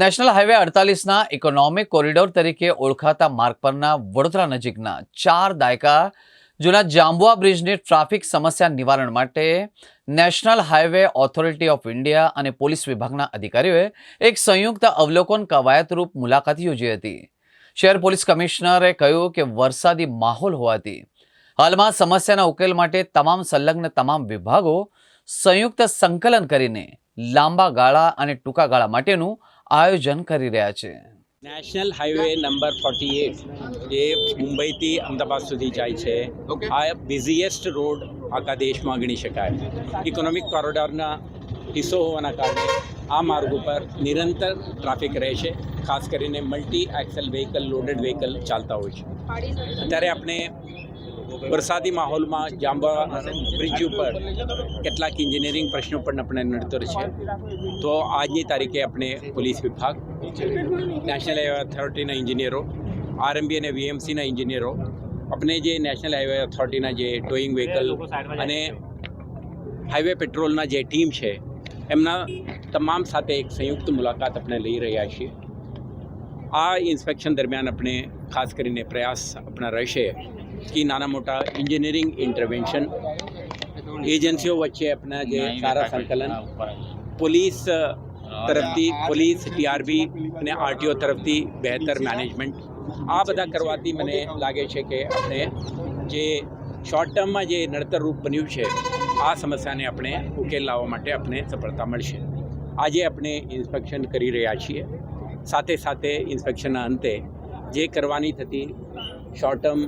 National highway અડતાલીસના economic corridor તરીકે ઓળખાતા માર્ગ પરના વડોદરા નજીકના ચાર દાયકા જૂના જાંબુઆ બ્રિજની ટ્રાફિક સમસ્યા નિવારણ માટે national highway authority of India અને પોલીસ વિભાગના અધિકારીઓએ એક સંયુક્ત અવલોકન કવાયતરૂપ મુલાકાત યોજી હતી. શહેર પોલીસ કમિશનરે કહ્યું કે વરસાદી માહોલ હોવાથી હાલમાં સમસ્યાના ઉકેલ માટે તમામ સંલગ્ન તમામ વિભાગો સંયુક્ત સંકલન કરીને લાંબા ગાળા અને ટૂંકા ગાળા માટેનું આયોજન કરી રહ્યા છે. National highway number forty eight જે મુંબઈથી અમદાવાદ સુધી જાય છે આ બિઝીએસ્ટ રોડ આખા દેશમાં ગણી શકાય. ઇકોનોમિક કોરિડોરના હિસ્સો હોવાના કારણે આ માર્ગ ઉપર નિરંતર ટ્રાફિક રહે છે ખાસ કરીને multi axle vehicle loaded vehicle ચાલતા હોય છે. અત્યારે આપણે વરસાદી માહોલમાં જાંબા બ્રિજ ઉપર કેટલાક એન્જિનિયરિંગ પ્રશ્નો પણ આપણે નડતર છે. તો આજની તારીખે આપણે પોલીસ વિભાગ નેશનલ હાઈવે ઓથોરિટીના ઇન્જિનિયરો આરએમબી અને વીએમસીના ઇન્જિનિયરો આપણે જે નેશનલ હાઈવે ઓથોરિટીના જે ટોઈંગ વ્હીકલ અને હાઈવે પેટ્રોલના જે ટીમ છે, એમના તમામ સાથે એક સંયુક્ત મુલાકાત આપણે લઈ રહ્યા છીએ. આ ઇન્સ્પેક્શન દરમિયાન આપણે ખાસ કરીને પ્રયાસ આપણા રહેશે. કે નાના મોટા એન્જિનિયરિંગ ઇન્ટરવેન્શન એજન્સીઓ વચ્ચે આપણા જે સારા સંકલન પોલીસ તરફથી પોલીસ ટીઆરબી અને આરટીઓ તરફથી બહેતર મેનેજમેન્ટ આ બધા કરવાથી મને લાગે છે કે આપણે જે શોર્ટ ટર્મમાં જે નડતર રૂપ બન્યું છે આ સમસ્યાને આપણે ઉકેલ લાવવા માટે આપણે સફળતા મળશે. આજે આપણે ઇન્સ્પેક્શન કરી રહ્યા છીએ. સાથે સાથે ઇન્સ્પેક્શનના અંતે જે કરવાની થતી શોર્ટ ટર્મ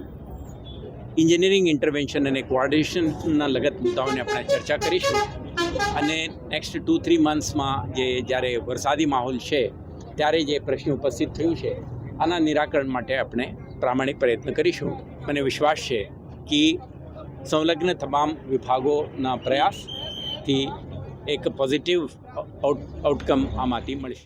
એન્જિનિયરિંગ ઇન્ટરવેન્શન અને કોઓર્ડિનેશનના લગત મુદ્દાઓને આપણે ચર્ચા કરીશું. અને નેક્સ્ટ ટુ થ્રી મંથ્સમાં જે જ્યારે વરસાદી માહોલ છે, ત્યારે જે પ્રશ્ન ઉપસ્થિત થયું છે, આના નિરાકરણ માટે આપણે પ્રામાણિક પ્રયત્ન કરીશું. મને વિશ્વાસ છે કે સંલગ્ન તમામ વિભાગોના પ્રયાસથી એક પોઝિટિવ આઉટ આઉટકમ આમાંથી મળશે.